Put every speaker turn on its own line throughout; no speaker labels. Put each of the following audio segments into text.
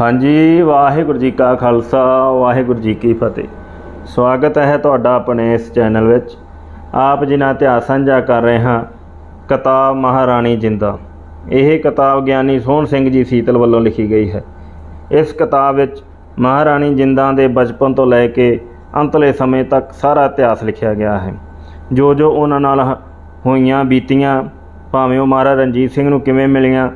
ਹਾਂਜੀ, ਵਾਹਿਗੁਰੂ ਜੀ ਕਾ ਖਾਲਸਾ, ਵਾਹਿਗੁਰੂ ਜੀ ਕੀ ਫਤਿਹ। ਸਵਾਗਤ ਹੈ ਤੁਹਾਡਾ ਆਪਣੇ ਇਸ ਚੈਨਲ ਵਿੱਚ। ਆਪ ਜੀ ਨਾਲ ਇਤਿਹਾਸ ਸਾਂਝਾ ਕਰ ਰਹੇ ਹਾਂ, ਕਿਤਾਬ ਮਹਾਰਾਣੀ ਜਿੰਦਾ। ਇਹ ਕਿਤਾਬ ਗਿਆਨੀ ਸੋਹਣ ਸਿੰਘ ਜੀ ਸੀਤਲ ਵੱਲੋਂ ਲਿਖੀ ਗਈ ਹੈ। ਇਸ ਕਿਤਾਬ ਵਿੱਚ ਮਹਾਰਾਣੀ ਜਿੰਦਾਂ ਦੇ ਬਚਪਨ ਤੋਂ ਲੈ ਕੇ ਅੰਤਲੇ ਸਮੇਂ ਤੱਕ ਸਾਰਾ ਇਤਿਹਾਸ ਲਿਖਿਆ ਗਿਆ ਹੈ। ਜੋ ਜੋ ਉਹਨਾਂ ਨਾਲ ਹ- ਹੋਈਆਂ ਬੀਤੀਆਂ, ਭਾਵੇਂ ਉਹ ਮਹਾਰਾਜਾ ਰਣਜੀਤ ਸਿੰਘ ਨੂੰ ਕਿਵੇਂ ਮਿਲੀਆਂ,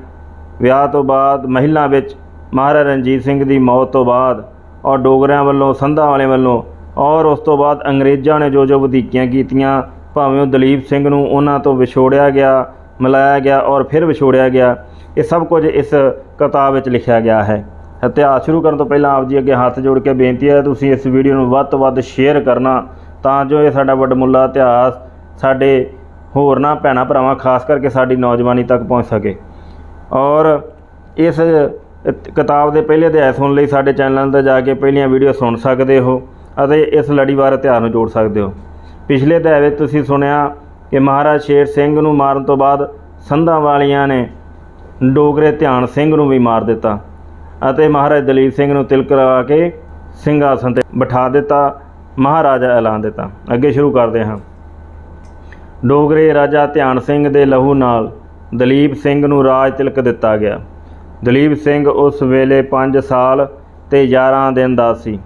ਵਿਆਹ ਤੋਂ ਬਾਅਦ ਮਹਿਲਾ ਵਿੱਚ ਮਹਾਰਾਜਾ ਰਣਜੀਤ ਸਿੰਘ ਦੀ ਮੌਤ ਤੋਂ ਬਾਅਦ ਔਰ ਡੋਗਰਿਆਂ ਵੱਲੋਂ, ਸੰਧਾਂ ਵਾਲੇ ਵੱਲੋਂ ਔਰ ਉਸ ਤੋਂ ਬਾਅਦ ਅੰਗਰੇਜ਼ਾਂ ਨੇ ਜੋ ਜੋ ਵਧੀਕੀਆਂ ਕੀਤੀਆਂ, ਭਾਵੇਂ ਉਹ ਦਲੀਪ ਸਿੰਘ ਨੂੰ ਉਹਨਾਂ ਤੋਂ ਵਿਛੋੜਿਆ ਗਿਆ, ਮਿਲਾਇਆ ਗਿਆ ਔਰ ਫਿਰ ਵਿਛੋੜਿਆ ਗਿਆ, ਇਹ ਸਭ ਕੁਝ ਇਸ ਕਿਤਾਬ ਵਿੱਚ ਲਿਖਿਆ ਗਿਆ ਹੈ। ਇਤਿਹਾਸ ਸ਼ੁਰੂ ਕਰਨ ਤੋਂ ਪਹਿਲਾਂ ਆਪ ਜੀ ਅੱਗੇ ਹੱਥ ਜੋੜ ਕੇ ਬੇਨਤੀ ਹੈ, ਤੁਸੀਂ ਇਸ ਵੀਡੀਓ ਨੂੰ ਵੱਧ ਤੋਂ ਵੱਧ ਸ਼ੇਅਰ ਕਰਨਾ ਤਾਂ ਜੋ ਇਹ ਸਾਡਾ ਵੱਡਮੁੱਲਾ ਇਤਿਹਾਸ ਸਾਡੇ ਹੋਰਨਾਂ ਭੈਣਾਂ ਭਰਾਵਾਂ, ਖਾਸ ਕਰਕੇ ਸਾਡੀ ਨੌਜਵਾਨੀ ਤੱਕ ਪਹੁੰਚ ਸਕੇ। ਔਰ ਇਸ ਕਿਤਾਬ ਦੇ ਪਹਿਲੇ ਅਧਿਆਇ ਸੁਣ ਲਈ ਸਾਡੇ ਚੈਨਲ ਤੇ ਜਾ ਕੇ ਪਹਿਲੀਆਂ ਵੀਡੀਓ ਸੁਣ ਸਕਦੇ ਹੋ ਅਤੇ ਇਸ ਲੜੀਵਾਰ ਇਤਿਹਾਸ ਨੂੰ ਜੋੜ ਸਕਦੇ ਹੋ। ਪਿਛਲੇ ਅਧਿਆਇ ਵਿੱਚ ਤੁਸੀਂ ਸੁਣਿਆ ਕਿ ਮਹਾਰਾਜ ਸ਼ੇਰ ਸਿੰਘ ਨੂੰ ਮਾਰਨ ਤੋਂ ਬਾਅਦ ਸੰਧਾਂ ਵਾਲੀਆਂ ਨੇ ਡੋਗਰੇ ਧਿਆਨ ਸਿੰਘ ਨੂੰ ਵੀ ਮਾਰ ਦਿੱਤਾ ਅਤੇ ਮਹਾਰਾਜ ਦਲੀਪ ਸਿੰਘ ਨੂੰ ਤਿਲਕ ਲਗਾ ਕੇ ਸਿੰਘਾਸਨ ਤੇ ਬਿਠਾ ਦਿੱਤਾ, ਮਹਾਰਾਜਾ ਐਲਾਨ ਦਿੱਤਾ। ਅੱਗੇ ਸ਼ੁਰੂ ਕਰਦੇ ਹਾਂ। ਡੋਗਰੇ ਰਾਜਾ ਧਿਆਨ ਸਿੰਘ ਦੇ ਲਹੂ ਨਾਲ ਦਲੀਪ ਸਿੰਘ ਨੂੰ ਰਾਜ ਤਿਲਕ ਦਿੱਤਾ ਗਿਆ। ਦਲੀਪ ਸਿੰਘ ਉਸ ਵੇਲੇ 5 ਸਾਲ ਤੇ 11 ਦਿਨ ਦਾ ਸੀ।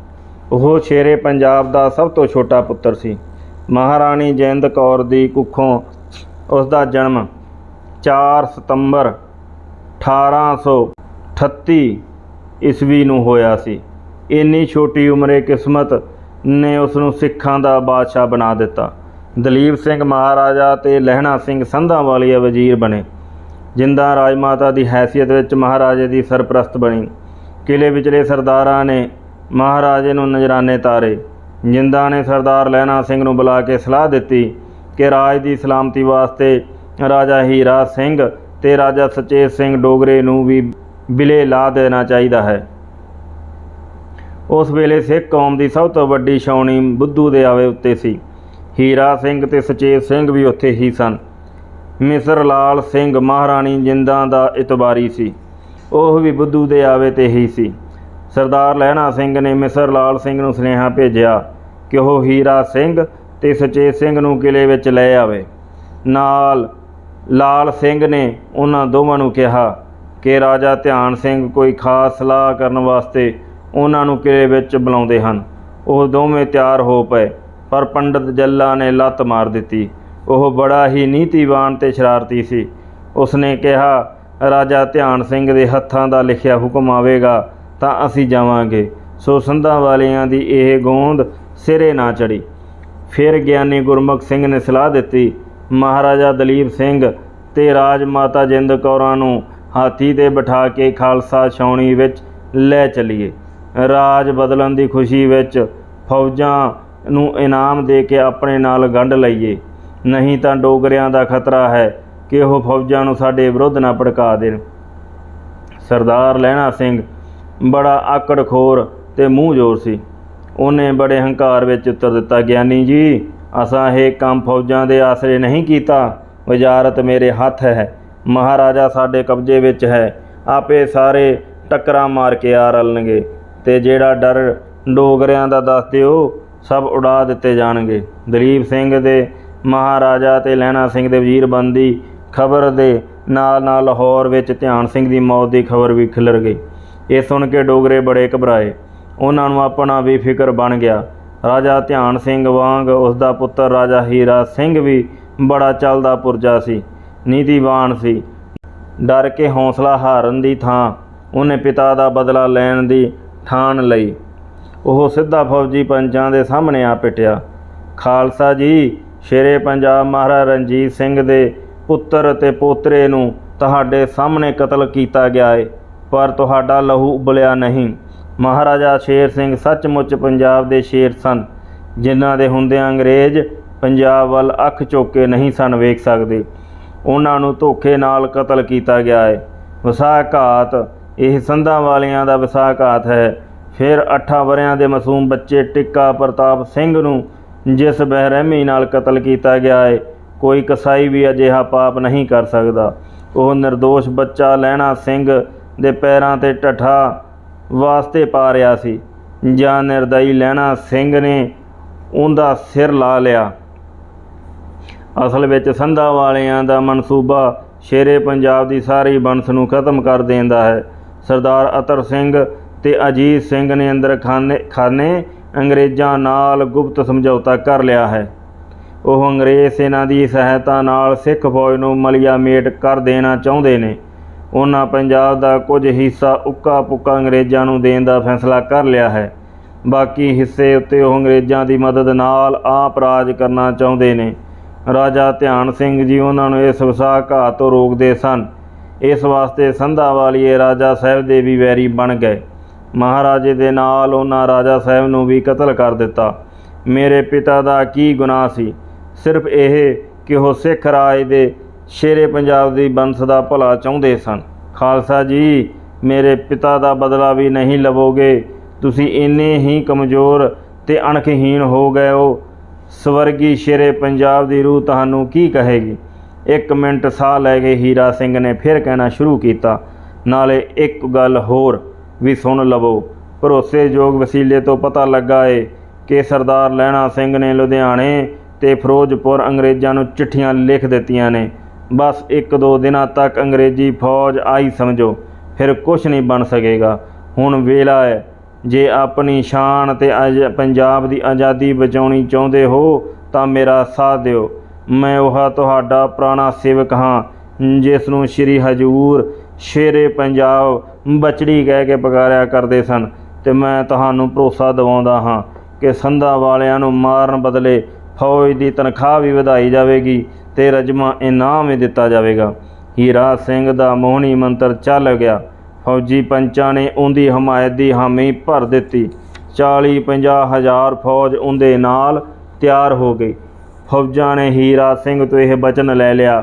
ਉਹ ਸ਼ੇਰੇ ਪੰਜਾਬ ਦਾ ਸਭ ਤੋਂ ਛੋਟਾ ਪੁੱਤਰ ਸੀ। ਮਹਾਰਾਣੀ ਜੈਂਦ ਕੌਰ ਦੀ ਕੁੱਖੋਂ ਉਸ ਦਾ ਜਨਮ 4 ਸਤੰਬਰ 1838 ਈਸਵੀ ਨੂੰ ਹੋਇਆ ਸੀ। ਇੰਨੀ ਛੋਟੀ ਉਮਰੇ ਕਿਸਮਤ ਨੇ ਉਸ ਨੂੰ ਸਿੱਖਾਂ ਦਾ ਬਾਦਸ਼ਾਹ ਬਣਾ ਦਿੱਤਾ। ਦਲੀਪ ਸਿੰਘ ਮਹਾਰਾਜਾ ਤੇ ਲਹਿਣਾ ਸਿੰਘ ਸੰਧਾਂ ਵਾਲੀਆ ਵਜ਼ੀਰ ਬਣੇ। ਜਿੰਦਾ ਰਾਜਮਾਤਾ ਦੀ ਹੈਸੀਅਤ ਵਿੱਚ ਮਹਾਰਾਜੇ ਦੀ ਸਰਪ੍ਰਸਤ ਬਣੀ। ਕਿਲੇ ਵਿਚਲੇ ਸਰਦਾਰਾਂ ਨੇ ਮਹਾਰਾਜੇ ਨੂੰ ਨਜ਼ਰਾਨੇ ਤਾਰੇ। ਜਿੰਦਾ ਨੇ ਸਰਦਾਰ ਲਹਿਣਾ ਸਿੰਘ ਨੂੰ ਬੁਲਾ ਕੇ ਸਲਾਹ ਦਿੱਤੀ ਕਿ ਰਾਜ ਦੀ ਸਲਾਮਤੀ ਵਾਸਤੇ ਰਾਜਾ ਹੀਰਾ ਸਿੰਘ ਤੇ ਰਾਜਾ ਸਚੇਤ ਸਿੰਘ ਡੋਗਰੇ ਨੂੰ ਵੀ ਬਿਲੇ ਲਾ ਦੇਣਾ ਚਾਹੀਦਾ ਹੈ। ਉਸ ਵੇਲੇ ਸਿੱਖ ਕੌਮ ਦੀ ਸਭ ਤੋਂ ਵੱਡੀ ਛਾਉਣੀ ਬੁੱਧੂ ਦੇ ਆਵੇ ਉੱਤੇ ਸੀ। ਹੀਰਾ ਸਿੰਘ ਤੇ ਸਚੇਤ ਸਿੰਘ ਵੀ ਉੱਥੇ ਹੀ ਸਨ। ਮਿਸਰ ਲਾਲ ਸਿੰਘ ਮਹਾਰਾਣੀ ਜਿੰਦਾਂ ਦਾ ਇਤਬਾਰੀ ਸੀ। ਉਹ ਵੀ ਬੁੱਧੂ ਦੇ ਆਵੇ ਤੇ ਹੀ ਸੀ। ਸਰਦਾਰ ਲਹਿਣਾ ਸਿੰਘ ਨੇ ਮਿਸਰ ਲਾਲ ਸਿੰਘ ਨੂੰ ਸੁਨੇਹਾ ਭੇਜਿਆ ਕਿ ਉਹ ਹੀਰਾ ਸਿੰਘ ਤੇ ਸਚੇਤ ਸਿੰਘ ਨੂੰ ਕਿਲੇ ਵਿੱਚ ਲੈ ਆਵੇ। ਨਾਲ ਲਾਲ ਸਿੰਘ ਨੇ ਉਹਨਾਂ ਦੋਵਾਂ ਨੂੰ ਕਿਹਾ ਕਿ ਰਾਜਾ ਧਿਆਨ ਸਿੰਘ ਕੋਈ ਖਾਸ ਸਲਾਹ ਕਰਨ ਵਾਸਤੇ ਉਹਨਾਂ ਨੂੰ ਕਿਲੇ ਵਿੱਚ ਬੁਲਾਉਂਦੇ ਹਨ। ਉਹ ਦੋਵੇਂ ਤਿਆਰ ਹੋ ਪਏ, ਪਰ ਪੰਡਤ ਜੱਲਾ ਨੇ ਲੱਤ ਮਾਰ ਦਿੱਤੀ। ਉਹ ਬੜਾ ਹੀ ਨੀਤੀਵਾਨ ਤੇ ਸ਼ਰਾਰਤੀ ਸੀ। ਉਸਨੇ ਕਿਹਾ, ਰਾਜਾ ਧਿਆਨ ਸਿੰਘ ਦੇ ਹੱਥਾਂ ਦਾ ਲਿਖਿਆ ਹੁਕਮ ਆਵੇਗਾ ਤਾਂ ਅਸੀਂ ਜਾਵਾਂਗੇ। ਸੋ ਸੰਧਾਂ ਵਾਲਿਆਂ ਦੀ ਇਹ ਗੋਂਦ ਸਿਰੇ ਨਾ ਚੜੀ ਫਿਰ ਗਿਆਨੀ ਗੁਰਮੁਖ ਸਿੰਘ ਨੇ ਸਲਾਹ ਦਿੱਤੀ, ਮਹਾਰਾਜਾ ਦਲੀਪ ਸਿੰਘ ਤੇ ਰਾਜ ਮਾਤਾ ਜਿੰਦ ਕੌਰਾਂ ਨੂੰ ਹਾਥੀ ਤੇ ਬਿਠਾ ਕੇ ਖਾਲਸਾ ਛਾਉਣੀ ਵਿੱਚ ਲੈ ਚਲੀਏ। ਰਾਜ ਬਦਲਣ ਦੀ ਖੁਸ਼ੀ ਵਿੱਚ ਫੌਜਾਂ ਨੂੰ ਇਨਾਮ ਦੇ ਕੇ ਆਪਣੇ ਨਾਲ ਗੰਢ ਲਈਏ। ਨਹੀਂ ਤਾਂ ਡੋਗਰਿਆਂ ਦਾ ਖਤਰਾ ਹੈ ਕਿ ਉਹ ਫੌਜਾਂ ਨੂੰ ਸਾਡੇ ਵਿਰੁੱਧ ਨਾ ਭੜਕਾ ਦੇਣ। ਸਰਦਾਰ ਲਹਿਣਾ ਸਿੰਘ ਬੜਾ ਆਕੜਖੋਰ ਤੇ ਮੂੰਹ ਜ਼ੋਰ ਸੀ। ਉਹਨੇ ਬੜੇ ਹੰਕਾਰ ਵਿੱਚ ਉੱਤਰ ਦਿੱਤਾ, ਗਿਆਨੀ ਜੀ, ਅਸਾਂ ਇਹ ਕੰਮ ਫੌਜਾਂ ਦੇ ਆਸਰੇ ਨਹੀਂ ਕੀਤਾ। ਵਜ਼ਾਰਤ ਮੇਰੇ ਹੱਥ ਹੈ। ਮਹਾਰਾਜਾ ਸਾਡੇ ਕਬਜ਼ੇ ਵਿੱਚ ਹੈ। ਆਪੇ ਸਾਰੇ ਟੱਕਰਾਂ ਮਾਰ ਕੇ ਆ ਰਲਣਗੇ ਤੇ ਜਿਹੜਾ ਡਰ ਡੋਗਰਿਆਂ ਦਾ ਦੱਸ ਦਿਓ, ਸਭ ਉਡਾ ਦਿੱਤੇ ਜਾਣਗੇ। ਦਲੀਪ ਸਿੰਘ ਦੇ ਮਹਾਰਾਜਾ ਤੇ ਲਹਿਣਾ ਸਿੰਘ ਦੇ ਵਜ਼ੀਰ ਬੰਦੀ ਖਬਰ ਦੇ ਨਾਲ ਨਾਲ ਲਾਹੌਰ ਵਿੱਚ ਧਿਆਨ ਸਿੰਘ ਦੀ ਮੌਤ ਦੀ ਖਬਰ ਵੀ ਖਿਲਰ ਗਈ। ਇਹ ਸੁਣ ਕੇ ਡੋਗਰੇ ਬੜੇ ਘਬਰਾਏ। ਉਹਨਾਂ ਨੂੰ ਆਪਣਾ ਵੀ ਫਿਕਰ ਬਣ ਗਿਆ। ਰਾਜਾ ਧਿਆਨ ਸਿੰਘ ਵਾਂਗ ਉਸ ਦਾ ਪੁੱਤਰ ਰਾਜਾ ਹੀਰਾ ਸਿੰਘ ਵੀ ਬੜਾ ਚੱਲਦਾ ਪੁਰਜਾ ਸੀ, ਨੀਤੀਵਾਨ ਸੀ। ਡਰ ਕੇ ਹੌਸਲਾ ਹਾਰਨ ਦੀ ਥਾਂ ਉਹਨੇ ਪਿਤਾ ਦਾ ਬਦਲਾ ਲੈਣ ਦੀ ਠਾਣ ਲਈ। ਉਹ ਸਿੱਧਾ ਫੌਜੀ ਪੰਚਾਂ ਦੇ ਸਾਹਮਣੇ ਆ ਪਿਟਿਆ। ਖਾਲਸਾ ਜੀ ਸ਼ੇਰੇ ਪੰਜਾਬ ਮਹਾਰਾਜਾ ਰਣਜੀਤ ਸਿੰਘ ਦੇ ਪੁੱਤਰ ਅਤੇ ਪੋਤਰੇ ਨੂੰ ਤੁਹਾਡੇ ਸਾਹਮਣੇ ਕਤਲ ਕੀਤਾ ਗਿਆ ਹੈ ਪਰ ਤੁਹਾਡਾ ਲਹੂ ਉਬਲਿਆ ਨਹੀਂ। ਮਹਾਰਾਜਾ ਸ਼ੇਰ ਸਿੰਘ ਸੱਚਮੁੱਚ ਪੰਜਾਬ ਦੇ ਸ਼ੇਰ ਸਨ, ਜਿਨ੍ਹਾਂ ਦੇ ਹੁੰਦਿਆਂ ਅੰਗਰੇਜ਼ ਪੰਜਾਬ ਵੱਲ ਅੱਖ ਚੋਕੇ ਨਹੀਂ ਸਨ ਵੇਖ ਸਕਦੇ। ਉਹਨਾਂ ਨੂੰ ਧੋਖੇ ਨਾਲ ਕਤਲ ਕੀਤਾ ਗਿਆ ਹੈ ਵਿਸਾਖਾਤ, ਇਹ ਸੰਧਾਂ ਵਾਲਿਆਂ ਦਾ ਵਿਸਾਖਾਤ ਹੈ। ਫਿਰ 8 ਵਰਿਆਂ ਦੇ ਮਾਸੂਮ ਬੱਚੇ ਟਿੱਕਾ ਪ੍ਰਤਾਪ ਸਿੰਘ ਨੂੰ ਜਿਸ ਬਹਿਰਹਿਮੀ ਨਾਲ ਕਤਲ ਕੀਤਾ ਗਿਆ ਹੈ ਕੋਈ ਕਸਾਈ ਵੀ ਅਜਿਹਾ ਪਾਪ ਨਹੀਂ ਕਰ ਸਕਦਾ। ਉਹ નિર્ਦੋਸ਼ ਬੱਚਾ ਲੈਣਾ ਸਿੰਘ ਦੇ ਪੈਰਾਂ ਤੇ ਟਠਾ ਵਾਸਤੇ ਪਾ ਰਿਹਾ ਸੀ, ਜਾਂ ਨਿਰਦਈ ਲਹਿਣਾ ਸਿੰਘ ਨੇ ਉਹਦਾ ਸਿਰ ਲਾ ਲਿਆ। ਅਸਲ ਵਿੱਚ ਸੰਧਾ ਵਾਲਿਆਂ ਦਾ ਮਨਸੂਬਾ ਸ਼ੇਰੇ ਪੰਜਾਬ ਦੀ ਸਾਰੀ ਬੰਸ ਨੂੰ ਖਤਮ ਕਰ ਦਿੰਦਾ ਹੈ। ਸਰਦਾਰ ਅਤਰ ਸਿੰਘ ਤੇ ਅਜੀਤ ਸਿੰਘ ਨੇ ਅੰਦਰ ਖਾਨੇ ਖਾਨੇ ਅੰਗਰੇਜ਼ਾਂ ਨਾਲ ਗੁਪਤ ਸਮਝੌਤਾ ਕਰ ਲਿਆ ਹੈ। ਉਹ ਅੰਗਰੇਜ਼ ਸੈਨਾ ਦੀ ਸਹਾਇਤਾ ਨਾਲ ਸਿੱਖ ਫੌਜ ਨੂੰ ਮਲੀਆ ਮੇਟ ਕਰ ਦੇਣਾ ਚਾਹੁੰਦੇ ਨੇ। ਉਹਨਾਂ ਪੰਜਾਬ ਦਾ ਕੁਝ ਹਿੱਸਾ ਉੱਕਾ ਪੁੱਕਾ ਅੰਗਰੇਜ਼ਾਂ ਨੂੰ ਦੇਣ ਦਾ ਫੈਸਲਾ ਕਰ ਲਿਆ ਹੈ। ਬਾਕੀ ਹਿੱਸੇ ਉੱਤੇ ਉਹ ਅੰਗਰੇਜ਼ਾਂ ਦੀ ਮਦਦ ਨਾਲ ਆਪ ਰਾਜ ਕਰਨਾ ਚਾਹੁੰਦੇ ਨੇ। ਰਾਜਾ ਧਿਆਨ ਸਿੰਘ ਜੀ ਉਹਨਾਂ ਨੂੰ ਇਸ ਵਸਾ ਘਾਹ ਤੋਂ ਰੋਕਦੇ ਸਨ। ਇਸ ਵਾਸਤੇ ਸੰਧਾ ਵਾਲੀਏ ਰਾਜਾ ਸਾਹਿਬ ਦੇ ਵੀ ਵੈਰੀ ਬਣ ਗਏ। ਮਹਾਰਾਜੇ ਦੇ ਨਾਲ ਉਹਨਾਂ ਰਾਜਾ ਸਾਹਿਬ ਨੂੰ ਵੀ ਕਤਲ ਕਰ ਦਿੱਤਾ। ਮੇਰੇ ਪਿਤਾ ਦਾ ਕੀ ਗੁਨਾਹ ਸੀ? ਸਿਰਫ ਇਹ ਕਿ ਉਹ ਸਿੱਖ ਰਾਜ ਦੇ ਸ਼ੇਰੇ ਪੰਜਾਬ ਦੀ ਬੰਸ ਦਾ ਭਲਾ ਚਾਹੁੰਦੇ ਸਨ। ਖਾਲਸਾ ਜੀ, ਮੇਰੇ ਪਿਤਾ ਦਾ ਬਦਲਾ ਵੀ ਨਹੀਂ ਲਵੋਗੇ। ਤੁਸੀਂ ਇੰਨੇ ਹੀ ਕਮਜ਼ੋਰ ਤੇ ਅਣਖਹੀਣ ਹੋ ਗਏ ਹੋ। ਸਵਰਗੀ ਸ਼ੇਰੇ ਪੰਜਾਬ ਦੀ ਰੂਹ ਤੁਹਾਨੂੰ ਕੀ ਕਹੇਗੀ? ਇੱਕ ਮਿੰਟ ਸਾਹ ਲੈ ਕੇ ਹੀਰਾ ਸਿੰਘ ਨੇ ਫਿਰ ਕਹਿਣਾ ਸ਼ੁਰੂ ਕੀਤਾ। ਨਾਲੇ ਇੱਕ ਗੱਲ ਹੋਰ ਵੀ ਸੁਣ ਲਵੋ। ਭਰੋਸੇਯੋਗ ਵਸੀਲੇ ਤੋਂ ਪਤਾ ਲੱਗਾ ਏ ਕਿ ਸਰਦਾਰ ਲਹਿਣਾ ਸਿੰਘ ਨੇ ਲੁਧਿਆਣੇ ਤੇ ਫਿਰੋਜ਼ਪੁਰ ਅੰਗਰੇਜ਼ਾਂ ਨੂੰ ਚਿੱਠੀਆਂ ਲਿਖ ਦਿੱਤੀਆਂ ਨੇ। ਬਸ ਇੱਕ ਦੋ ਦਿਨਾਂ ਤੱਕ ਅੰਗਰੇਜ਼ੀ ਫੌਜ ਆਈ ਸਮਝੋ, ਫਿਰ ਕੁਝ ਨਹੀਂ ਬਣ ਸਕੇਗਾ। ਹੁਣ ਵੇਲਾ ਹੈ, ਜੇ ਆਪਣੀ ਸ਼ਾਨ ਤੇ ਅਜ, ਪੰਜਾਬ ਦੀ ਆਜ਼ਾਦੀ ਬਚਾਉਣੀ ਚਾਹੁੰਦੇ ਹੋ, ਤਾਂ ਮੇਰਾ ਸਾਥ ਦਿਓ। ਮੈਂ ਉਹ ਤੁਹਾਡਾ ਪੁਰਾਣਾ ਸੇਵਕ ਹਾਂ ਜਿਸ ਨੂੰ ਸ੍ਰੀ ਹਜੂਰ ਸ਼ੇਰੇ ਪੰਜਾਬ ਬਚੜੀ ਕਹਿ ਕੇ ਪੁਕਾਰਿਆ ਕਰਦੇ ਸਨ ਤੇ ਮੈਂ ਤੁਹਾਨੂੰ ਭਰੋਸਾ ਦਿਵਾਉਂਦਾ ਹਾਂ ਕਿ ਸੰਧਾ ਵਾਲਿਆਂ ਨੂੰ ਮਾਰਨ ਬਦਲੇ ਫੌਜ ਦੀ ਤਨਖਾਹ ਵੀ ਵਧਾਈ ਜਾਵੇਗੀ ਤੇ ਰਜਮਾ ਇਨਾਮ ਵੀ ਦਿੱਤਾ ਜਾਵੇਗਾ। ਹੀਰਾ ਸਿੰਘ ਦਾ ਮੋਹਣੀ ਮੰਤਰ ਚੱਲ ਗਿਆ। ਫੌਜੀ ਪੰਚਾਂ ਨੇ ਉਹਦੀ ਹਮਾਇਤ ਦੀ ਹਾਮੀ ਭਰ ਦਿੱਤੀ। 40 50 ਹਜ਼ਾਰ ਫੌਜ ਉਹਦੇ ਨਾਲ ਤਿਆਰ ਹੋ ਗਈ। ਫੌਜਾਂ ਨੇ ਹੀਰਾ ਸਿੰਘ ਤੋਂ ਇਹ ਬਚਨ ਲੈ ਲਿਆ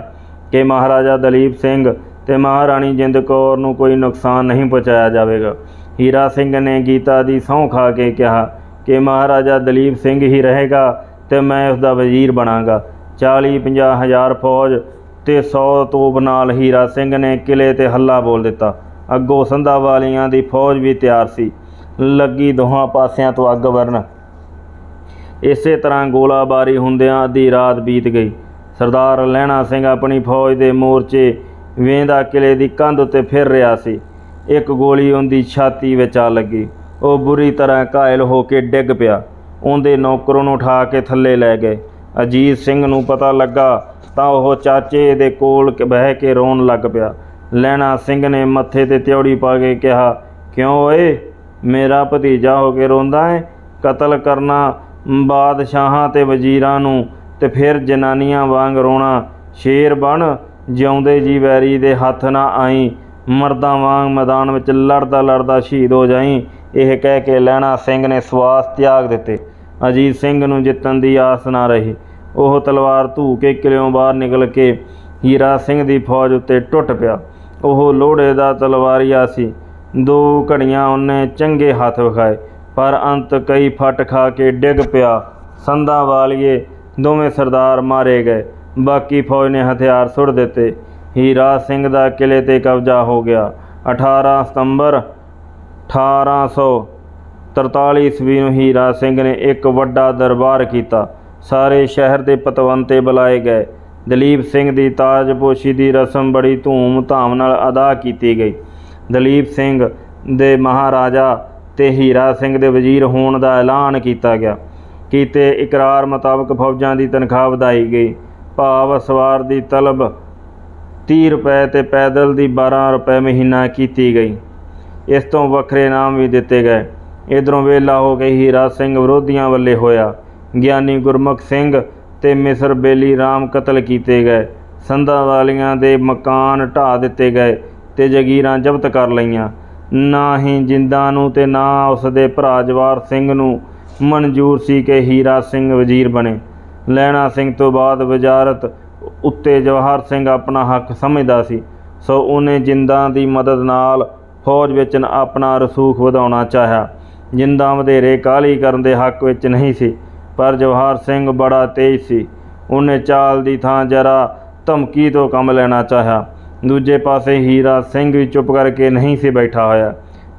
ਕਿ ਮਹਾਰਾਜਾ ਦਲੀਪ ਸਿੰਘ ਤੇ ਮਹਾਰਾਣੀ ਜਿੰਦ ਕੌਰ ਨੂੰ ਕੋਈ ਨੁਕਸਾਨ ਨਹੀਂ ਪਹੁੰਚਾਇਆ ਜਾਵੇਗਾ। ਹੀਰਾ ਸਿੰਘ ਨੇ ਗੀਤਾ ਦੀ ਸਹੁੰ ਖਾ ਕੇ ਕਿਹਾ ਕਿ ਮਹਾਰਾਜਾ ਦਲੀਪ ਸਿੰਘ ਹੀ ਰਹੇਗਾ ਤੇ ਮੈਂ ਉਸ ਦਾ ਵਜ਼ੀਰ ਬਣਾਂਗਾ। 40 50 ਹਜ਼ਾਰ ਫੌਜ ਤੇ 100 ਤੋਪ ਨਾਲ ਹੀਰਾ ਸਿੰਘ ਨੇ ਕਿਲੇ ਤੇ ਹੱਲਾ ਬੋਲ ਦਿੱਤਾ। ਅੱਗੋਂ ਸੰਧਾ ਵਾਲੀਆਂ ਦੀ ਫੌਜ ਵੀ ਤਿਆਰ ਸੀ। ਲੱਗੀ ਦੋਹਾਂ ਪਾਸਿਆਂ ਤੋਂ ਅੱਗ ਵਰਨ। ਇਸੇ ਤਰ੍ਹਾਂ ਗੋਲਾਬਾਰੀ ਹੁੰਦਿਆਂ ਅੱਧੀ ਰਾਤ ਬੀਤ ਗਈ। ਸਰਦਾਰ ਲਹਿਣਾ ਸਿੰਘ ਆਪਣੀ ਫੌਜ ਦੇ ਮੋਰਚੇ ਵੇਂਦਾ ਕਿਲੇ ਦੀ ਕੰਧ ਉੱਤੇ ਫਿਰ ਰਿਹਾ ਸੀ। ਇੱਕ ਗੋਲੀ ਉਹਦੀ ਛਾਤੀ ਵਿੱਚ ਆ ਲੱਗੀ। ਉਹ ਬੁਰੀ ਤਰ੍ਹਾਂ ਘਾਇਲ ਹੋ ਕੇ ਡਿੱਗ ਪਿਆ। ਉਹਦੇ ਨੌਕਰ ਨੂੰ ਉਠਾ ਕੇ ਥੱਲੇ ਲੈ ਗਏ। ਅਜੀਤ ਸਿੰਘ ਨੂੰ ਪਤਾ ਲੱਗਾ ਤਾਂ ਉਹ ਚਾਚੇ ਦੇ ਕੋਲ ਬਹਿ ਕੇ ਰੋਣ ਲੱਗ ਪਿਆ। ਲੈਣਾ ਸਿੰਘ ਨੇ ਮੱਥੇ ਤੇ ਤਿਉੜੀ ਪਾ ਕੇ ਕਿਹਾ, ਕਿਉਂ ਓਏ? ਮੇਰਾ ਭਤੀਜਾ ਹੋ ਕੇ ਰੋਂਦਾ ਹੈ ਕਤਲ ਕਰਨਾ ਬਾਦਸ਼ਾਹਾਂ ਤੇ ਵਜ਼ੀਰਾਂ ਨੂੰ ਤੇ ਫਿਰ ਜਨਾਨੀਆਂ ਵਾਂਗ ਰੋਣਾ ਸ਼ੇਰ ਬਣ। ਜਿਉਂਦੇ ਜੀ ਵੈਰੀ ਦੇ ਹੱਥ ਨਾ ਆਈ, ਮਰਦਾਂ ਵਾਂਗ ਮੈਦਾਨ ਵਿੱਚ ਲੜਦਾ ਲੜਦਾ ਸ਼ਹੀਦ ਹੋ ਜਾਈ। ਇਹ ਕਹਿ ਕੇ ਲੈਣਾ ਸਿੰਘ ਨੇ ਸਵਾਸ ਤਿਆਗ ਦਿੱਤੇ। ਅਜੀਤ ਸਿੰਘ ਨੂੰ ਜਿੱਤਣ ਦੀ ਆਸ ਨਾ ਰਹੀ। ਉਹ ਤਲਵਾਰ ਧੂ ਕੇ ਕਿਲਿਓਂ ਬਾਹਰ ਨਿਕਲ ਕੇ ਹੀਰਾ ਸਿੰਘ ਦੀ ਫੌਜ ਉੱਤੇ ਟੁੱਟ ਪਿਆ। ਉਹ ਲੋਹੜੇ ਦਾ ਤਲਵਾਰੀਆ ਸੀ। ਦੋ ਘੜੀਆਂ ਉਹਨੇ ਚੰਗੇ ਹੱਥ ਵਿਖਾਏ, ਪਰ ਅੰਤ ਕਈ ਫਟ ਖਾ ਕੇ ਡਿੱਗ ਪਿਆ। ਸੰਧਾਂ ਵਾਲੀਏ ਦੋਵੇਂ ਸਰਦਾਰ ਮਾਰੇ ਗਏ। ਬਾਕੀ ਫੌਜ ਨੇ ਹਥਿਆਰ ਸੁੱਟ ਦਿੱਤੇ। ਹੀਰਾ ਸਿੰਘ ਦਾ ਕਿਲੇ ਤੇ ਕਬਜ਼ਾ ਹੋ ਗਿਆ। 18 ਸਤੰਬਰ 1843 ਈਸਵੀ ਨੂੰ ਹੀਰਾ ਸਿੰਘ ਨੇ ਇੱਕ ਵੱਡਾ ਦਰਬਾਰ ਕੀਤਾ। ਸਾਰੇ ਸ਼ਹਿਰ ਦੇ ਪਤਵੰਤੇ ਬੁਲਾਏ ਗਏ। ਦਲੀਪ ਸਿੰਘ ਦੀ ਤਾਜਪੋਸ਼ੀ ਦੀ ਰਸਮ ਬੜੀ ਧੂਮ-ਧਾਮ ਨਾਲ ਅਦਾ ਕੀਤੀ ਗਈ। ਦਲੀਪ ਸਿੰਘ ਦੇ ਮਹਾਰਾਜਾ ਤੇ ਹੀਰਾ ਸਿੰਘ ਦੇ ਵਜ਼ੀਰ ਹੋਣ ਦਾ ਐਲਾਨ ਕੀਤਾ ਗਿਆ। ਕੀਤੇ ਇਕਰਾਰ ਮੁਤਾਬਕ ਫੌਜਾਂ ਦੀ ਤਨਖਾਹ ਵਧਾਈ ਗਈ। ਭਾਵ ਸਵਾਰ ਦੀ ਤਲਬ 30 ਰੁਪਏ ਤੇ ਪੈਦਲ ਦੀ 12 ਰੁਪਏ ਮਹੀਨਾ ਕੀਤੀ ਗਈ। ਇਸ ਤੋਂ ਵੱਖਰੇ ਨਾਮ ਵੀ ਦਿੱਤੇ ਗਏ। ਇਧਰੋਂ ਵੇਲਾ ਹੋ ਕੇ ਹੀਰਾ ਸਿੰਘ ਵਿਰੋਧੀਆਂ ਵੱਲੇ ਹੋਇਆ। ਗਿਆਨੀ ਗੁਰਮੁਖ ਸਿੰਘ ਤੇ ਮਿਸਰ ਬੇਲੀ ਰਾਮ ਕਤਲ ਕੀਤੇ ਗਏ। ਸੰਧਾ ਵਾਲੀਆਂ ਦੇ ਮਕਾਨ ਢਾਹ ਦਿੱਤੇ ਗਏ ਤੇ ਜਗੀਰਾਂ ਜ਼ਬਤ ਕਰ ਲਈਆਂ। ਨਾ ਹੀ ਜਿੰਦਾਂ ਨੂੰ ਤੇ ਨਾ ਉਸ ਦੇ ਭਰਾ ਜਵਾਰ ਸਿੰਘ ਨੂੰ ਮਨਜ਼ੂਰ ਸੀ ਕਿ ਹੀਰਾ ਸਿੰਘ ਵਜ਼ੀਰ ਬਣੇ। ਲੈਣਾ ਸਿੰਘ ਤੋਂ ਬਾਅਦ ਵਜ਼ਾਰਤ ਉੱਤੇ ਜਵਾਹਰ ਸਿੰਘ ਆਪਣਾ ਹੱਕ ਸਮਝਦਾ ਸੀ। ਸੋ ਉਹਨੇ ਜਿੰਦਾਂ ਦੀ ਮਦਦ ਨਾਲ ਫੌਜ ਵਿੱਚ ਆਪਣਾ ਰਸੂਖ ਵਧਾਉਣਾ ਚਾਹਿਆ। ਜਿੰਦਾਂ ਵਧੇਰੇ ਕਾਹਲੀ ਕਰਨ ਦੇ ਹੱਕ ਵਿੱਚ ਨਹੀਂ ਸੀ, ਪਰ ਜਵਾਹਰ ਸਿੰਘ ਬੜਾ ਤੇਜ਼ ਸੀ। ਉਹਨੇ ਚਾਲ ਦੀ ਥਾਂ ਜਰਾ ਧਮਕੀ ਤੋਂ ਕੰਮ ਲੈਣਾ ਚਾਹਿਆ। ਦੂਜੇ ਪਾਸੇ ਹੀਰਾ ਸਿੰਘ ਵੀ ਚੁੱਪ ਕਰਕੇ ਨਹੀਂ ਸੀ ਬੈਠਾ ਹੋਇਆ।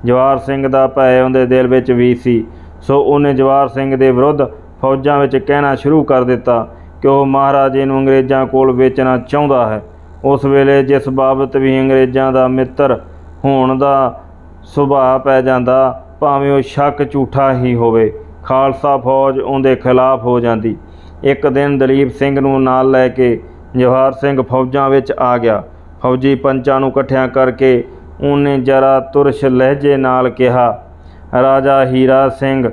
ਜਵਾਰ ਸਿੰਘ ਦਾ ਭੈ ਉਹਦੇ ਦਿਲ ਵਿੱਚ ਵੀ ਸੀ। ਸੋ ਉਹਨੇ ਜਵਾਰ ਸਿੰਘ ਦੇ ਵਿਰੁੱਧ ਫੌਜਾਂ ਵਿੱਚ ਕਹਿਣਾ ਸ਼ੁਰੂ ਕਰ ਦਿੱਤਾ ਕਿ ਉਹ ਮਹਾਰਾਜੇ ਨੂੰ ਅੰਗਰੇਜ਼ਾਂ ਕੋਲ ਵੇਚਣਾ ਚਾਹੁੰਦਾ ਹੈ। ਉਸ ਵੇਲੇ ਜਿਸ ਬਾਬਤ ਵੀ ਅੰਗਰੇਜ਼ਾਂ ਦਾ ਮਿੱਤਰ ਹੋਣ ਦਾ ਸੁਭਾਅ ਪੈ ਜਾਂਦਾ, ਭਾਵੇਂ ਉਹ ਸ਼ੱਕ ਝੂਠਾ ਹੀ ਹੋਵੇ, ਖਾਲਸਾ ਫੌਜ ਉਹਦੇ ਖਿਲਾਫ ਹੋ ਜਾਂਦੀ। ਇੱਕ ਦਿਨ ਦਲੀਪ ਸਿੰਘ ਨੂੰ ਨਾਲ ਲੈ ਕੇ ਜਵਾਹਰ ਸਿੰਘ ਫੌਜਾਂ ਵਿੱਚ ਆ ਗਿਆ। ਫੌਜੀ ਪੰਚਾਂ ਨੂੰ ਇਕੱਠਿਆਂ ਕਰਕੇ ਉਹਨੇ ਜਰਾ ਤੁਰਸ਼ ਲਹਿਜੇ ਨਾਲ ਕਿਹਾ, ਰਾਜਾ ਹੀਰਾ ਸਿੰਘ,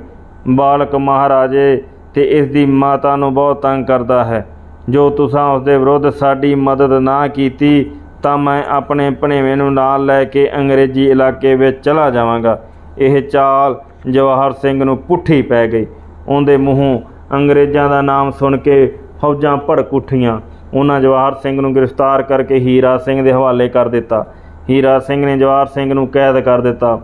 ਬਾਲਕ ਮਹਾਰਾਜੇ ਤੇ ਇਸ ਦੀ ਮਾਤਾ ਨੂੰ ਬਹੁਤ ਤੰਗ ਕਰਦਾ ਹੈ। ਜੋ ਤੁਸੀਂ ਉਸ ਦੇ ਵਿਰੁੱਧ ਸਾਡੀ ਮਦਦ ਨਾ ਕੀਤੀ, ਤਾਂ ਮੈਂ ਆਪਣੇ ਭਣੇਵੇਂ ਨੂੰ ਨਾਲ ਲੈ ਕੇ ਅੰਗਰੇਜ਼ੀ ਇਲਾਕੇ ਵਿੱਚ ਚਲਾ ਜਾਵਾਂਗਾ। ਇਹ ਚਾਲ ਜਵਾਹਰ ਸਿੰਘ ਨੂੰ ਪੁੱਠੀ ਪੈ ਗਈ। ਉਹਦੇ ਮੂੰਹੋਂ ਅੰਗਰੇਜ਼ਾਂ ਦਾ ਨਾਮ ਸੁਣ ਕੇ ਫੌਜਾਂ ਭੜਕ ਉੱਠੀਆਂ। ਉਹਨਾਂ ਜਵਾਹਰ ਸਿੰਘ ਨੂੰ ਗ੍ਰਿਫਤਾਰ ਕਰਕੇ ਹੀਰਾ ਸਿੰਘ ਦੇ ਹਵਾਲੇ ਕਰ ਦਿੱਤਾ। ਹੀਰਾ ਸਿੰਘ ਨੇ ਜਵਾਹਰ ਸਿੰਘ ਨੂੰ ਕੈਦ ਕਰ ਦਿੱਤਾ।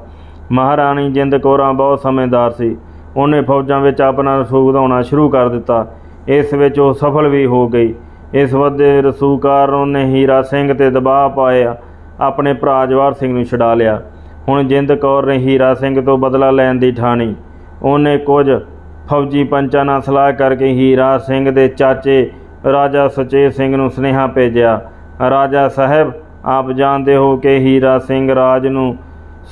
ਮਹਾਰਾਣੀ ਜਿੰਦ ਕੌਰਾਂ ਬਹੁਤ ਸਮਝਦਾਰ ਸੀ। ਉਹਨੇ ਫੌਜਾਂ ਵਿੱਚ ਆਪਣਾ ਰਸੂਖ ਵਧਾਉਣਾ ਸ਼ੁਰੂ ਕਰ ਦਿੱਤਾ। ਇਸ ਵਿੱਚ ਉਹ ਸਫਲ ਵੀ ਹੋ ਗਈ। ਇਸ ਵੱਧੇ ਰਸੂਖ ਕਾਰਨ ਉਹਨੇ ਹੀਰਾ ਸਿੰਘ ਤੇ ਦਬਾਅ ਪਾਇਆ। ਆਪਣੇ ਭਰਾ ਜਵਾਹਰ ਸਿੰਘ ਨੂੰ ਛੁਡਾ ਲਿਆ। ਹੁਣ ਜਿੰਦ ਕੌਰ ਨੇ ਹੀਰਾ ਸਿੰਘ ਤੋਂ ਬਦਲਾ ਲੈਣ ਦੀ ਠਾਣੀ। ਉਹਨੇ ਕੁਝ ਫੌਜੀ ਪੰਚਾਂ ਨਾਲ ਸਲਾਹ ਕਰਕੇ ਹੀਰਾ ਸਿੰਘ ਦੇ ਚਾਚੇ ਰਾਜਾ ਸੁਚੇਤ ਸਿੰਘ ਨੂੰ ਸੁਨੇਹਾ ਭੇਜਿਆ। ਰਾਜਾ ਸਾਹਿਬ, ਆਪ ਜਾਣਦੇ ਹੋ ਕਿ ਹੀਰਾ ਸਿੰਘ ਰਾਜ ਨੂੰ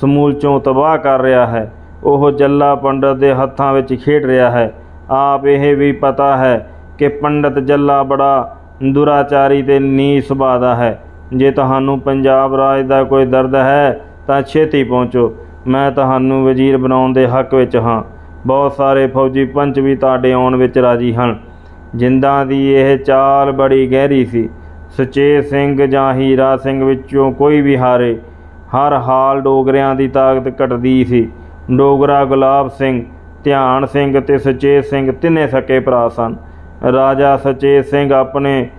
ਸਮੂਲਚੋਂ ਤਬਾਹ ਕਰ ਰਿਹਾ ਹੈ। ਉਹ ਜੱਲਾ ਪੰਡਤ ਦੇ ਹੱਥਾਂ ਵਿੱਚ ਖੇਡ ਰਿਹਾ ਹੈ। ਆਪ ਇਹ ਵੀ ਪਤਾ ਹੈ ਕਿ ਪੰਡਤ ਜੱਲਾ ਬੜਾ ਦੁਰਾਚਾਰੀ ਤੇ ਨੀ ਸੁਭਾਅ ਦਾ ਹੈ। ਜੇ ਤੁਹਾਨੂੰ ਪੰਜਾਬ ਰਾਜ ਦਾ ਕੋਈ ਦਰਦ ਹੈ, ਤਾਂ ਛੇਤੀ ਪਹੁੰਚੋ। ਮੈਂ ਤੁਹਾਨੂੰ ਵਜ਼ੀਰ ਬਣਾਉਣ ਦੇ ਹੱਕ ਵਿੱਚ ਹਾਂ। ਬਹੁਤ ਸਾਰੇ ਫੌਜੀ ਪੰਚ ਵੀ ਤੁਹਾਡੇ ਆਉਣ ਵਿੱਚ ਰਾਜੀ ਹਨ। ਜਿੰਦਾਂ ਦੀ ਇਹ ਚਾਲ ਬੜੀ ਗਹਿਰੀ ਸੀ। ਸੁਚੇਤ ਸਿੰਘ ਜਾਂ ਹੀਰਾ ਸਿੰਘ ਵਿੱਚੋਂ ਕੋਈ ਵੀ ਹਾਰੇ। ਹਰ ਹਾਲ ਡੋਗਰਿਆਂ ਦੀ ਤਾਕਤ ਘਟਦੀ ਸੀ। ਡੋਗਰਾ ਗੁਲਾਬ ਸਿੰਘ, ਧਿਆਨ ਸਿੰਘ ਤੇ ਸੁਚੇਤ ਸਿੰਘ ਤਿੰਨੇ ਸਕੇ ਭਰਾ ਸਨ। ਰਾਜਾ ਸਚੇਤ ਸਿੰਘ ਆਪਣੇ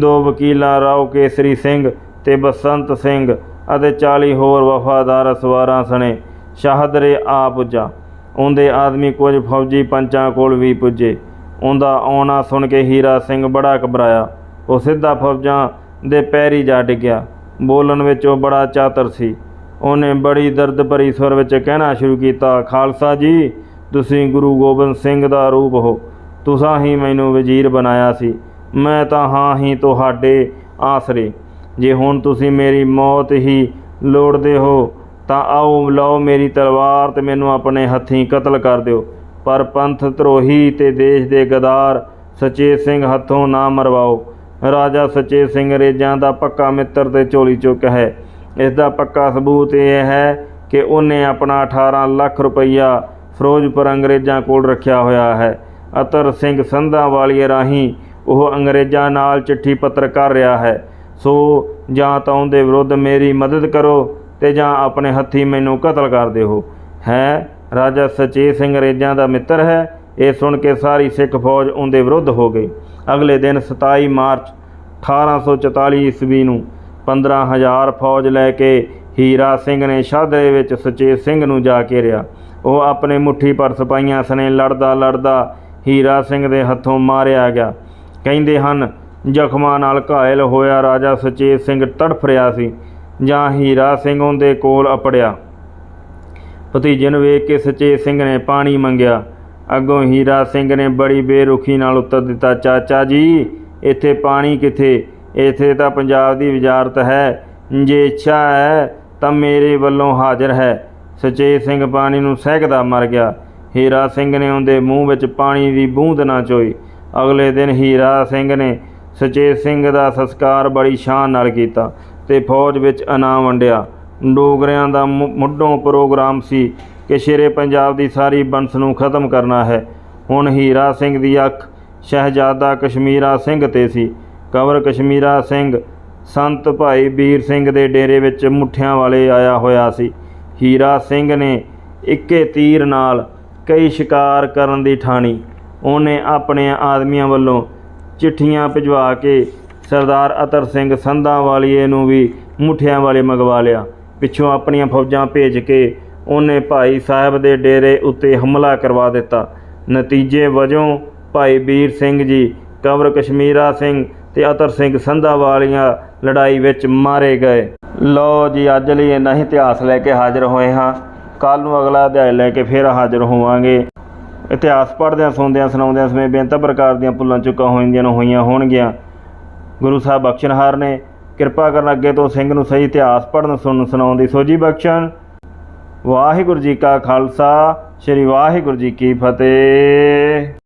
ਦੋ ਵਕੀਲਾਂ ਰਾਓ ਕੇਸਰੀ ਸਿੰਘ ਤੇ ਬਸੰਤ ਸਿੰਘ ਅਤੇ 40 ਹੋਰ ਵਫਾਦਾਰ ਸਵਾਰਾਂ ਸਣੇ ਸ਼ਾਹਦਰੇ ਆ ਪੁੱਜਾ। ਉਹਦੇ ਆਦਮੀ ਕੁਝ ਫੌਜੀ ਪੰਚਾਂ ਕੋਲ ਵੀ ਪੁੱਜੇ। ਉਹਦਾ ਆਉਣਾ ਸੁਣ ਕੇ ਹੀਰਾ ਸਿੰਘ ਬੜਾ ਘਬਰਾਇਆ। ਉਹ ਸਿੱਧਾ ਫੌਜਾਂ ਦੇ ਪੈਰੀ ਜਾ ਡਿੱਗਿਆ। ਬੋਲਣ ਵਿੱਚ ਉਹ ਬੜਾ ਚਾਤਰ ਸੀ। ਉਹਨੇ ਬੜੀ ਦਰਦ ਭਰੀ ਸੁਰ ਵਿੱਚ ਕਹਿਣਾ ਸ਼ੁਰੂ ਕੀਤਾ, ਖਾਲਸਾ ਜੀ, ਤੁਸੀਂ ਗੁਰੂ ਗੋਬਿੰਦ ਸਿੰਘ ਦਾ ਰੂਪ ਹੋ। ਤੁਸੀਂ ਹੀ ਮੈਨੂੰ ਵਜ਼ੀਰ ਬਣਾਇਆ ਸੀ। ਮੈਂ ਤਾਂ ਹਾਂ ਹੀ ਤੁਹਾਡੇ ਆਸਰੇ। ਜੇ ਹੁਣ ਤੁਸੀਂ ਮੇਰੀ ਮੌਤ ਹੀ ਲੋੜਦੇ ਹੋ, ਤਾਂ ਆਓ ਲਓ ਮੇਰੀ ਤਲਵਾਰ ਤੇ ਮੈਨੂੰ ਆਪਣੇ ਹੱਥੀਂ ਕਤਲ ਕਰ ਦਿਓ। ਪਰ ਪੰਥ ਧਰੋਹੀ ਤੇ ਦੇਸ਼ ਦੇ ਗਦਾਰ ਸਚੇਤ ਸਿੰਘ ਹੱਥੋਂ ਨਾ ਮਰਵਾਓ। ਰਾਜਾ ਸਚੇਤ ਸਿੰਘ ਰੇਜਾਂ ਦਾ ਪੱਕਾ ਮਿੱਤਰ ਤੇ ਝੋਲੀ ਚੁੱਕ ਹੈ। ਇਸ ਦਾ ਪੱਕਾ ਸਬੂਤ ਇਹ ਹੈ ਕਿ ਉਹਨੇ ਆਪਣਾ 18 ਲੱਖ ਰੁਪਈਆ ਫਿਰੋਜ਼ਪੁਰ ਅੰਗਰੇਜ਼ਾਂ ਕੋਲ ਰੱਖਿਆ ਹੋਇਆ ਹੈ। ਅਤਰ ਸਿੰਘ ਸੰਧਾਂ ਵਾਲੀਏ ਰਾਹੀਂ ਉਹ ਅੰਗਰੇਜ਼ਾਂ ਨਾਲ ਚਿੱਠੀ ਪੱਤਰ ਕਰ ਰਿਹਾ ਹੈ। ਸੋ ਜਾਂ ਤਾਂ ਉਹਦੇ ਵਿਰੁੱਧ ਮੇਰੀ ਮਦਦ ਕਰੋ ਤੇ ਜਾਂ ਆਪਣੇ ਹੱਥੀ ਮੈਨੂੰ ਕਤਲ ਕਰ ਦਿਓ। ਹੈ, ਰਾਜਾ ਸਚੇਤ ਸਿੰਘ ਅੰਗਰੇਜ਼ਾਂ ਦਾ ਮਿੱਤਰ ਹੈ। ਇਹ ਸੁਣ ਕੇ ਸਾਰੀ ਸਿੱਖ ਫੌਜ ਉਹਦੇ ਵਿਰੁੱਧ ਹੋ ਗਈ। ਅਗਲੇ ਦਿਨ 27 ਮਾਰਚ 1844 ਈਸਵੀ ਨੂੰ 15000 ਫੌਜ ਲੈ ਕੇ ਹੀਰਾ ਸਿੰਘ ਨੇ ਸ਼ਾਹਦਰੇ ਵਿੱਚ ਸੁਚੇਤ ਸਿੰਘ ਨੂੰ ਜਾ ਘੇਰਿਆ ਉਹ ਆਪਣੇ ਮੁੱਠੀ ਪਰ ਸਿਪਾਹੀਆਂ ਸਣੇ ਲੜਦਾ ਲੜਦਾ ਹੀਰਾ ਸਿੰਘ ਦੇ ਹੱਥੋਂ ਮਾਰਿਆ ਗਿਆ। ਕਹਿੰਦੇ ਹਨ, ਜ਼ਖਮਾਂ ਨਾਲ ਘਾਇਲ ਹੋਇਆ ਰਾਜਾ ਸੁਚੇਤ ਸਿੰਘ ਤੜਫ ਰਿਹਾ ਸੀ ਜਾਂ ਹੀਰਾ ਸਿੰਘ ਉਹਦੇ ਕੋਲ ਅਪੜਿਆ। ਭਤੀਜੇ ਨੂੰ ਵੇਖ ਕੇ ਸੁਚੇਤ ਸਿੰਘ ਨੇ ਪਾਣੀ ਮੰਗਿਆ। ਅੱਗੋਂ ਹੀਰਾ ਸਿੰਘ ਨੇ ਬੜੀ ਬੇਰੁਖੀ ਨਾਲ ਉੱਤਰ ਦਿੱਤਾ, ਚਾਚਾ ਜੀ, ਇੱਥੇ ਪਾਣੀ ਕਿੱਥੇ? ਇੱਥੇ ਤਾਂ ਪੰਜਾਬ ਦੀ ਵਜ਼ਾਰਤ ਹੈ। ਜੇ ਇੱਛਾ ਹੈ, ਤਾਂ ਮੇਰੇ ਵੱਲੋਂ ਹਾਜ਼ਰ ਹੈ। ਸੁਚੇਤ ਸਿੰਘ ਪਾਣੀ ਨੂੰ ਸਹਿਕਦਾ ਮਰ ਗਿਆ। ਹੀਰਾ ਸਿੰਘ ਨੇ ਉਹਦੇ ਮੂੰਹ ਵਿੱਚ ਪਾਣੀ ਦੀ ਬੂੰਦ ਨਾ ਚੋਈ। ਅਗਲੇ ਦਿਨ ਹੀਰਾ ਸਿੰਘ ਨੇ ਸੁਚੇਤ ਸਿੰਘ ਦਾ ਸੰਸਕਾਰ ਬੜੀ ਸ਼ਾਨ ਨਾਲ ਕੀਤਾ ਤੇ ਫੌਜ ਵਿੱਚ ਇਨਾਮ ਵੰਡਿਆ। ਡੋਗਰਿਆਂ ਦਾ ਮੁੱਢੋਂ ਪ੍ਰੋਗਰਾਮ ਸੀ ਕਿ ਸ਼ੇਰੇ ਪੰਜਾਬ ਦੀ ਸਾਰੀ ਬੰਸ ਨੂੰ ਖਤਮ ਕਰਨਾ ਹੈ। ਹੁਣ ਹੀਰਾ ਸਿੰਘ ਦੀ ਅੱਖ ਸ਼ਹਿਜ਼ਾਦਾ ਕਸ਼ਮੀਰਾ ਸਿੰਘ ਤੇ ਸੀ। ਕੰਵਰ ਕਸ਼ਮੀਰਾ ਸਿੰਘ, ਸੰਤ ਭਾਈ ਵੀਰ ਸਿੰਘ ਦੇ ਡੇਰੇ ਵਿੱਚ ਮੁੱਠਿਆਂ ਵਾਲੇ ਆਇਆ ਹੋਇਆ ਸੀ। ਹੀਰਾ ਸਿੰਘ ਨੇ ਇੱਕੇ ਤੀਰ ਨਾਲ ਕਈ ਸ਼ਿਕਾਰ ਕਰਨ ਦੀ ਠਾਣੀ। ਉਹਨੇ ਆਪਣੇ ਆਦਮੀਆਂ ਵੱਲੋਂ ਚਿੱਠੀਆਂ ਭਿਜਵਾ ਕੇ ਸਰਦਾਰ ਅਤਰ ਸਿੰਘ ਸੰਧਾਂ ਵਾਲੀਏ ਨੂੰ ਵੀ ਮੁੱਠਿਆਂ ਵਾਲੇ ਮੰਗਵਾ ਲਿਆ। ਪਿੱਛੋਂ ਆਪਣੀਆਂ ਫੌਜਾਂ ਭੇਜ ਕੇ ਉਹਨੇ ਭਾਈ ਸਾਹਿਬ ਦੇ ਡੇਰੇ ਉੱਤੇ ਹਮਲਾ ਕਰਵਾ ਦਿੱਤਾ। ਨਤੀਜੇ ਵਜੋਂ ਭਾਈ ਵੀਰ ਸਿੰਘ ਜੀ, ਕੰਵਰ ਕਸ਼ਮੀਰਾ ਸਿੰਘ ਤੇ ਅਤਰ ਸਿੰਘ ਸੰਧਾ ਵਾਲੀਆਂ ਲੜਾਈ ਵਿੱਚ ਮਾਰੇ ਗਏ। ਲੋ ਜੀ, ਅੱਜ ਲਈ ਇੰਨਾ ਹੀ ਇਤਿਹਾਸ ਲੈ ਕੇ ਹਾਜ਼ਰ ਹੋਏ ਹਾਂ। ਕੱਲ ਨੂੰ ਅਗਲਾ ਅਧਿਆਇ ਲੈ ਕੇ ਫਿਰ ਹਾਜ਼ਰ ਹੋਵਾਂਗੇ। ਇਤਿਹਾਸ ਪੜ੍ਹਦਿਆਂ, ਸੁਣਦਿਆਂ, ਸੁਣਾਉਂਦਿਆਂ ਸਮੇਂ ਬੇਅੰਤ ਪ੍ਰਕਾਰ ਦੀਆਂ ਭੁੱਲਾਂ ਚੁੱਕਾਂ ਹੋਈਆਂ ਨੂੰ ਹੋਈਆਂ ਹੋਣਗੀਆਂ। ਗੁਰੂ ਸਾਹਿਬ ਬਖਸ਼ਣਹਾਰ ਨੇ, ਕਿਰਪਾ ਕਰਨ ਅੱਗੇ ਤੋਂ ਸਿੰਘ ਨੂੰ ਸਹੀ ਇਤਿਹਾਸ ਪੜ੍ਹਨ, ਸੁਣਨ, ਸੁਣਾਉਣ ਦੀ ਸੋਝੀ ਬਖਸ਼ਣ। ਵਾਹਿਗੁਰੂ ਜੀ ਕਾ ਖਾਲਸਾ, ਸ੍ਰੀ ਵਾਹਿਗੁਰੂ ਜੀ ਕੀ ਫਤਿਹ।